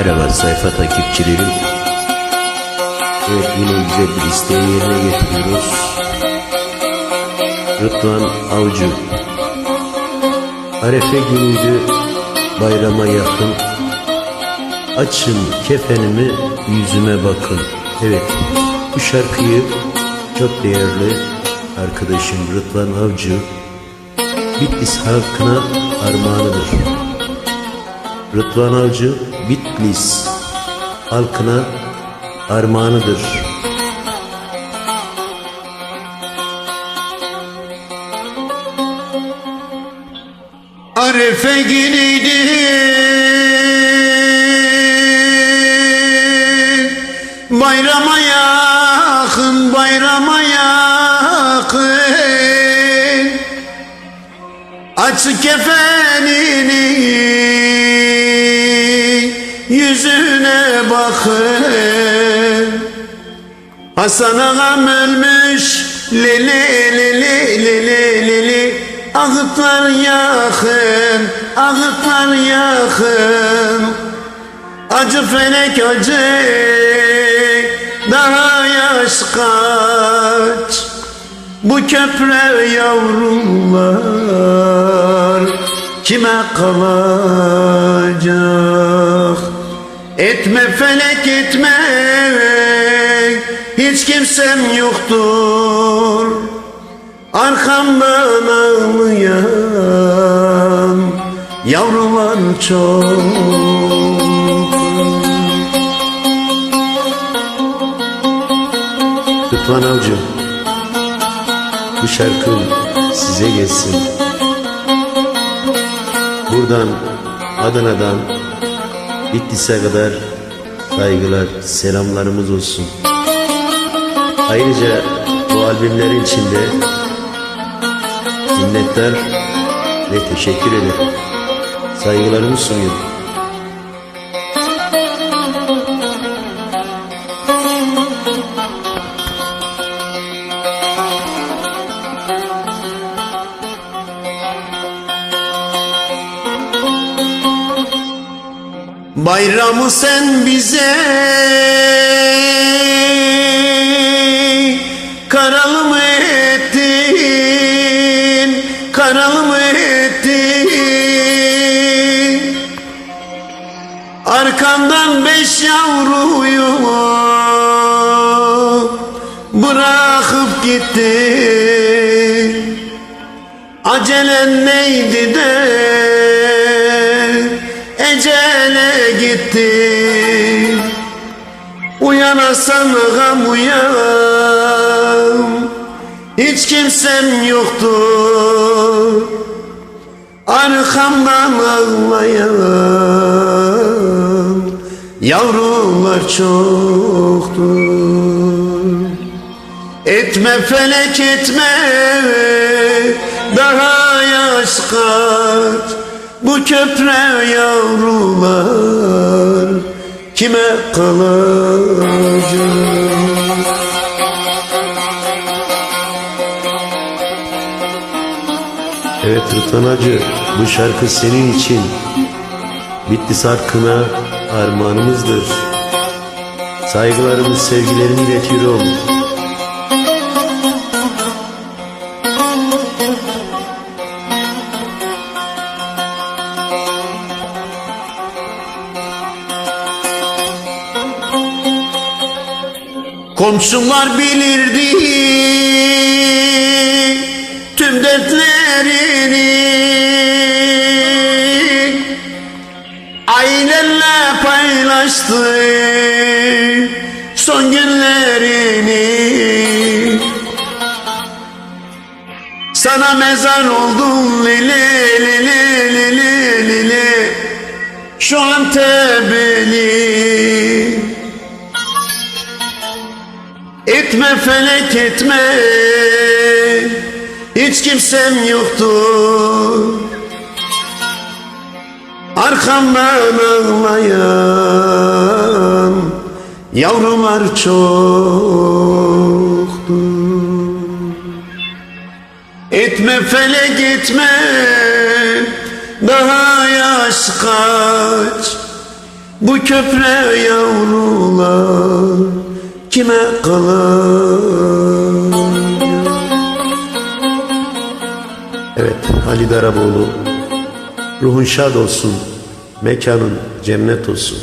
Merhaba sayfa takipçilerim. Evet yine güzel bir isteği yerine getiriyoruz. Rıdvan Avcı. Arefe günüydü bayrama yakın. Açın kefenimi yüzüme bakın. Evet bu şarkıyı çok değerli arkadaşım Rıdvan Avcı Bitlis halkına armağanıdır. Rıdvan Avcı Bitlis halkına armağanıdır. Arefe günüydü Bayrama yakın, bayrama yakın Aç kefenini bakın Hasan ağam ölmüş Lili lili lili lili. Ağıtlar yakın Ağıtlar yakın. Acı felek acı Daha yaş kaç? Bu köprü yavrular Kime kalacak Etme felek etme. Hiç kimsem yoktur. Arkamdan ağlayan Yavrular çok. Rıdvan Avcı bu şarkı size gelsin. Buradan Adana'dan Bitlis'e kadar saygılar, selamlarımız olsun. Ayrıca bu albümlerin içinde minnettar ve teşekkür ederim. Saygılarımı sunuyorum. Bayramı sen bize Karalı mı ettin? Karalı mı ettin? Arkandan beş yavruyu Bırakıp gittin. Acelen neydi de ecele gitti Uyanasan gam uyan Hiç kimsem yoktu Arkamdan ağlayan Yavrular çoktu Etme felek etme. Daha yaş kaç Bu köprü yavrular Kime kalacak Evet Rıdvan Hacı bu şarkı senin için Bitlis hakkına armağanımızdır. Saygılarımı, sevgilerimi iletiyorum. Komşular bilirdi tüm dertlerini. Ailenle paylaştı son günlerini. Sana mezar oldum lili lili lili lili Şu an tebeli Etme felek etme. Hiç kimsem yoktu Arkamdan ağlayan Yavrular çoktu Etme felek etme. Daha yaş kaç? Bu köprü yavrular kime kalır? Evet Halid Araboğlu Ruhun şad olsun Mekanın cennet olsun